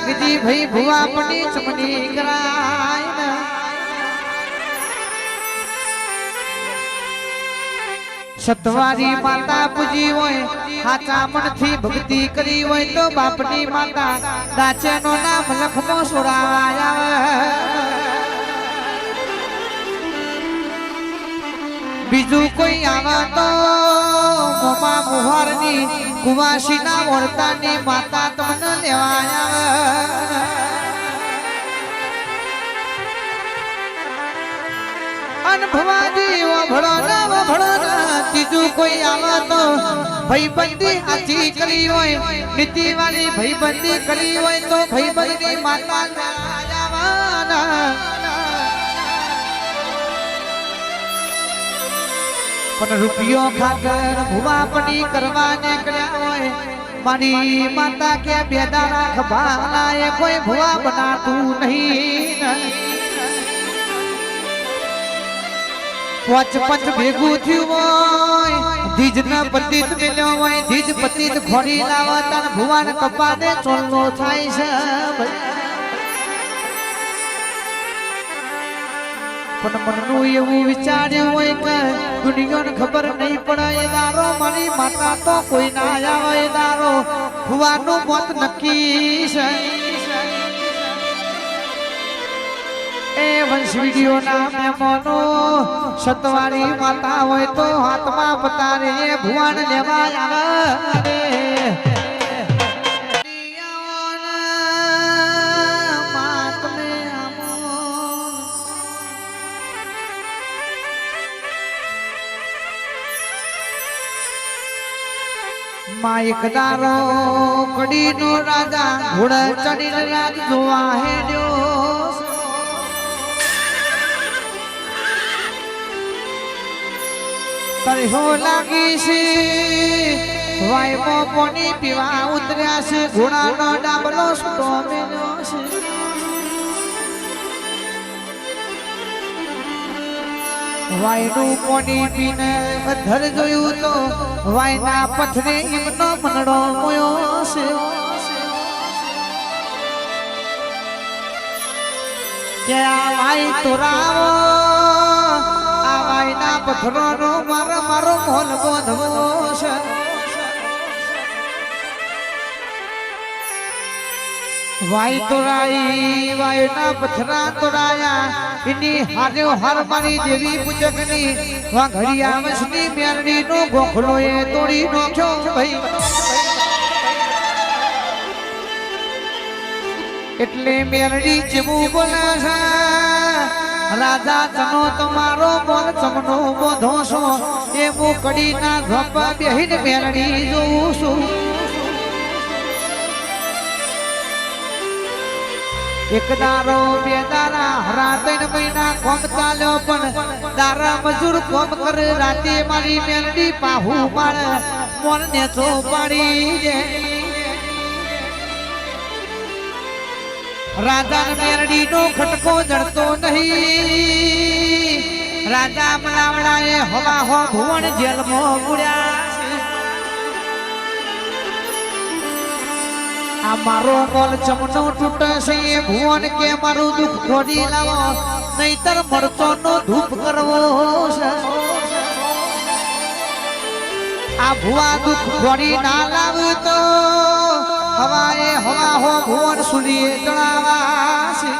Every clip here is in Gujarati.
લાગજી ભાઈ ભુવા પડી ચમની કરાય. સતવારી માતા પૂજી હોય, હાચા મનથી ભક્તિ કરી હોય તો બાપની માતા દાચેનો નામ લખમો સોરાયા બીજું કોઈ આવા તો મોમા મુહારની કુવાસીના વર્તાની માતા તમને લેવાયા અનભવાજી વભળો ના વભળો ના બીજું કોઈ આવા તો ભાઈબંધી હાચી કરી હોય નીતિ વાળી ભાઈબંધી કરી હોય તો ભાઈબંધી માતા પણ રૂપિયો ખાતર ભુવા કરવા નીકળ્યા હોય. મારી માતા કે બે દાડા ખભાના એ કોઈ ભુવા બનાતું નહીં. પચ પચ ભેગું થયું હોય ધીજ ન પતિત મેલ્યો હોય, ધીજ પતિત ફરી લાવત ભુવાન કપાને ચોલ્લો થાય છે. ભાઈ પણ મનનું એવું વિચાર્યું હોય કે દુનિયાને ખબર નહીં પડે દારો મારી માતા તો કોઈ ના આવે દારો. ખુવાનું મોત નક્કી છે. એ વંશ વીડિયો ના મહેમાનો સતવારી માતા હોય તો હાથમાં પતારે, ભુવાન લેવા આવે. માયક દારો કડીનો રાજા ઘોડા ચડીને રાજ જોવા હેડ્યો. તરહો લાગી છે, વાયમો પોની પીવા ઉતર્યા છે. ઘોડાનો ડાબલો સુટો વાયનું પોની પીને અધર જોયું તો વાયના પથરે એમનો મનડો મોયો છે કે આ વાય તોરાવો આ વાયના પથરોનો મારો મારો મોલ બોધવો છે વાય તોરાઈ, વાયના પથરા તોરાયા. એની હારે હાર મારી દેવી પૂજકની વા ઘડિયા વસની મેરડી નો ગોખલો એ તોડી નાખ્યો. ભાઈ, એટલે મેરડી જેવું બોલે રાજા, તનો તમારો બોલ ચમનો બોધો છો. એવું કડીના ધપ બેહીને મેરડી જોઉં છું. એક દારો, બે દારા હરા મહિના કોમ ચાલ્યો પણ દારા મજૂર કોમ કરે. રાતે મારી મેલડી પાહુ મારે મોર ને તો પાડી દે. રાજા મેરડી નો ખટકો જડતો નહીં. રાજા મલાવડા એ હવા હો ભુવન જેલમાં પૂર્યા આ મારો મોલ ચમનો તૂટે છે એ ભુવન કે મારું દુઃખ ખોડી લાવો, નહીતર મરચો નો ધૂપ કરવો આ ભુવા દુઃખ ખોડી ના લાવતો, હવાએ હવા હો ભુવન સુલીએ જણાવા છે.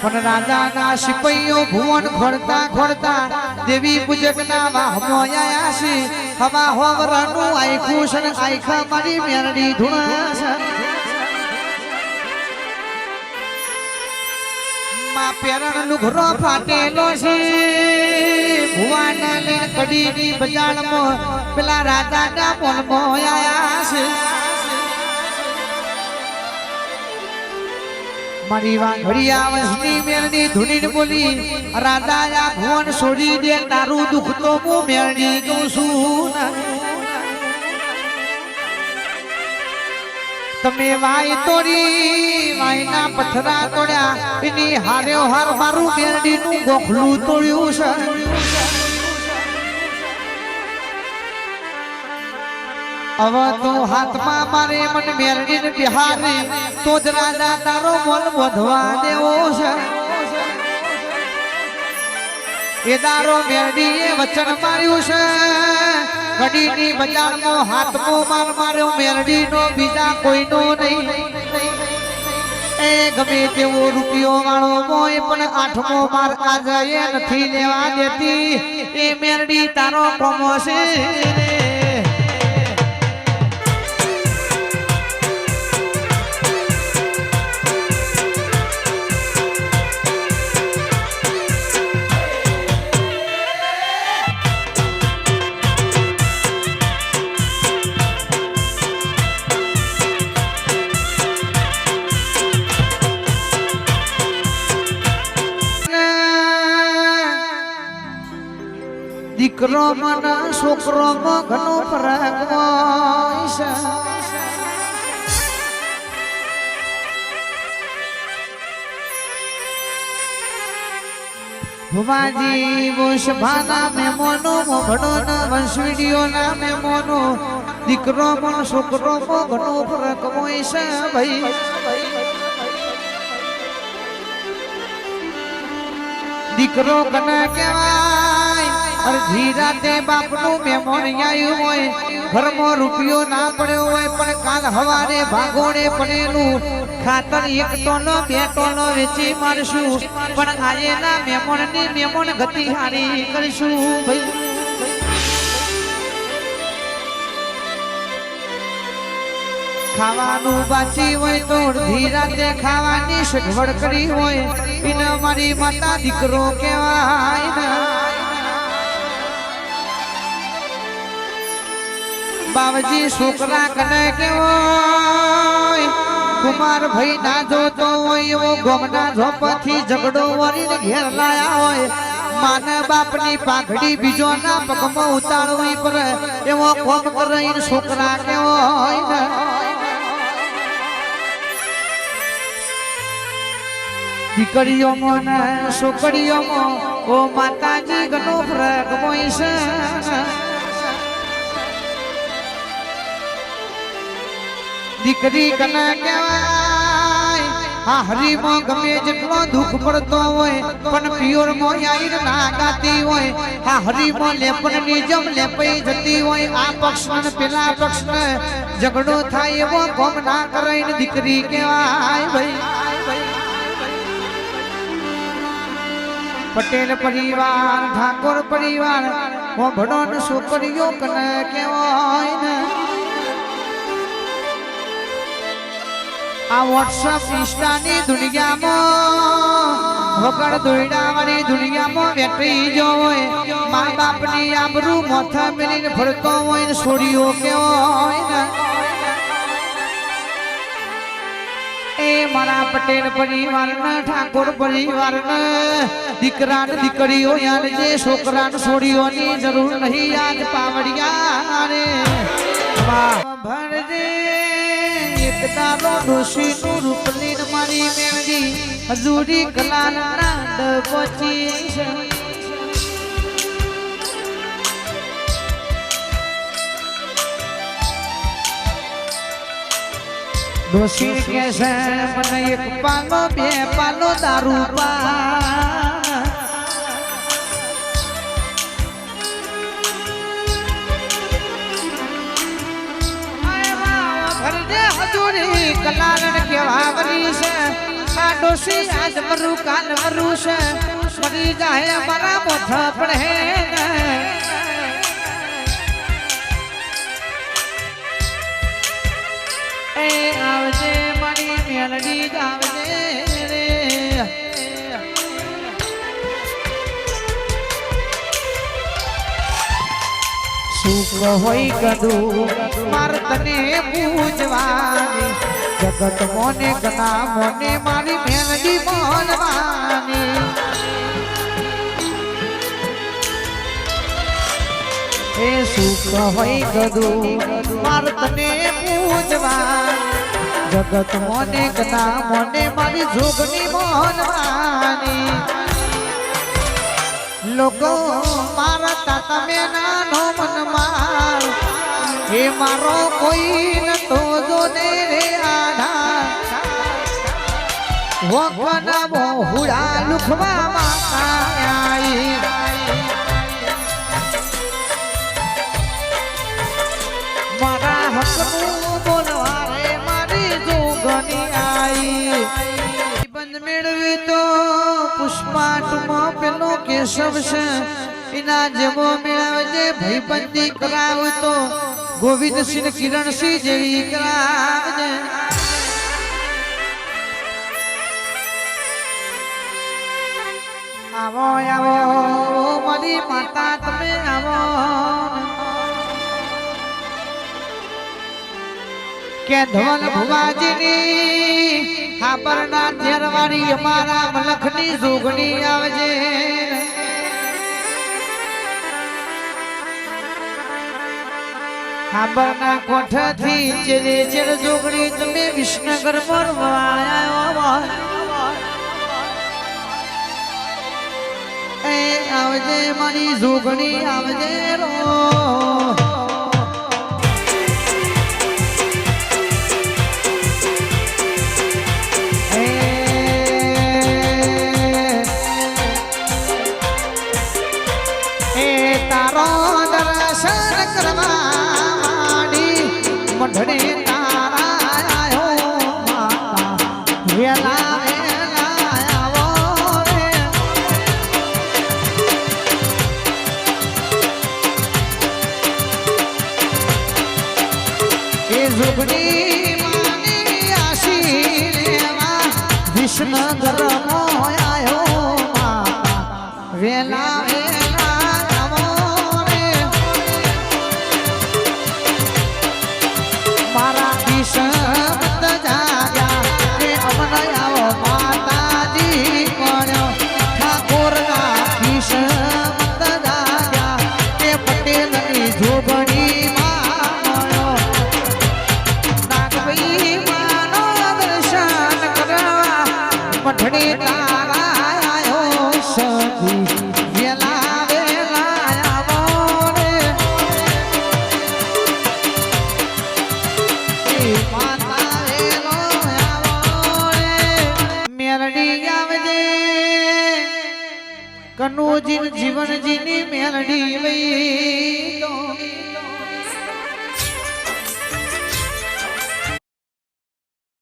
પણ રાજાના સિપાઈઓ ભુવન ખોડતા ખોડતા દેવી પૂજકના વાહમો આયા છે. હવા હોવરાનું આખું છે ને આખા મારી મેરડી ધૂણા છે માં પેરણ લુઘરો ફાટેલો છે. ભુવાના લઈને કડીની બજારમાં પેલા રાજાના મોલમાં આયા છે. મારી વાંઘડિયા કહું છું. તમે વાય તોડી, વાયના પથરા તોડ્યા, એની હારે હાર મારું મેરડી નું ગોખલું તોડ્યું છે. હવે તો હાથમાં મારે મન મેરડી બિહારી, તો જ તારો મોલ વધવા દેવો છે. એ તારો મેરડી વચન માર્યું છે. ઘડીની બજારનો હાથમો માર માર્યો મેરડી નો બીજા કોઈનો નહીં. એ ગમે તેવો રૂપિયો વાળો કોઈ પણ આઠમો માર આજે નથી લેવા દેતી. એ મેરડી તારો કોમો ઘણો ફરક હોય છે મોનો મોભડો ના વંશવીડીઓ ના મેમોનો દીકરો પણ છોકરો પણ ઘણો ફરક હોય છે ભાઈ. દીકરો કને કહેવાય અરધી રાતે બાપનું મહેમાન આવ્યું હોય, ઘરમાં રૂપિયો ના પડ્યો હોય, પણ કાલ હવારે ભાગોડે પડેલું. ખાતર એક ટોનો, બે ટોનો વેચી મારશું. પણ આજે ના મહેમાનની મહેમાન ગતિ હારી કરીશું. ભાઈ. ખાવાનું બાચી હોય તો અડધી રાતે ખાવાની સગવડ કરી હોય. એને મારી માતા દીકરો કહેવાય બાવજી છોકરા કને કેવો કુમાર ભાઈ ના જોતો હોય એવો ગોમના ઝોપથી ઝઘડો વળીને ઘેર લાયા હોય. માને બાપની પાઘડી બીજો ના પગમાં ઉતારવી પડે. એવો કોમ કરીને છોકરા કેવો હોય ને? દીકરીઓમાં ને છોકરીઓમાં ઓ માતાજી ઘણો ફરક હોય દીકરી કને કહેવાય? આ હરીમાં ગમે જેટલો દુઃખ પડતો હોય, પણ પિયોરમાં આઈર ના ગાતી હોય. આ હરીમાં લેપનની જેમ લેપાઈ જતી હોય. આ પક્ષ પેલા પક્ષ ને ઝઘડો થાય એવો કોમ ના કરાય દીકરી કહેવાય ભાઈ. પટેલ પરિવાર, ઠાકોર પરિવાર ને છોકરીઓ કને કહેવાય ને? આ વોટ્સઅપ ઇન્સ્ટાની દુનિયામાં વગર દોયડાવાળી દુનિયામાં વેઠી જો હોય. મા બાપની આબરૂ માથા મેલીને ફરતો હોય ને છોડીઓ કેવો હોય ને એ મારા પટેલ પરિવાર ને ઠાકોર પરિવાર ને દીકરા ને દીકરીઓ યાર જે છોકરા ને છોડીઓની જરૂર નહીં. યાદ પાવડિયા ભરજે એક તારો ડોશી રૂપ લીન મારી મેળવી હજુરી કલાલ નાદ છે. કે છે, મને એક પાલો બે પાલો દારૂ પા હજુરી કલારણ કેવા વરી છે. આ ડોસી આજ મરું કાલ મરું છે. મરી જાય મારા મોઠા પડે એ આવજે મારી મેલડી જ હોય કદું. માર તને પૂજવાની. જગત મોને કના મોને મારી મેલડી બોલવાની એ સુખ હોય કદું માર તને પૂજવાની. જગત મોને કના મોને મારી જોગની મોનવાની લોકો મારા તાતા મેના નો મન માર હે મારો કોઈ નતો જોને રે આધાર. વખના મોહુડા લુખવા આઈ મારા હકનું બોલવા રે મારી જોગની આઈ. મેળવી તો પુષ્પાટમાં પેલો કેશવ છે. એના જેવો મેળવજે ભાઈબંધી કરાવતો ગોવિંદસિંહ કિરણસિંહ જેવી કરાવજે. આવો આવો મારી માતા, તમે આવો. કે ધોલ ભુવાજીની હાબરના થેરવાળી અમારા મલખની સુગણી આવજે. હાબરના કોઠાથી ચેરે ચેર જોગણી તમે વિષ્ણુગર પર આવજે મારી જોગણી આવજે રો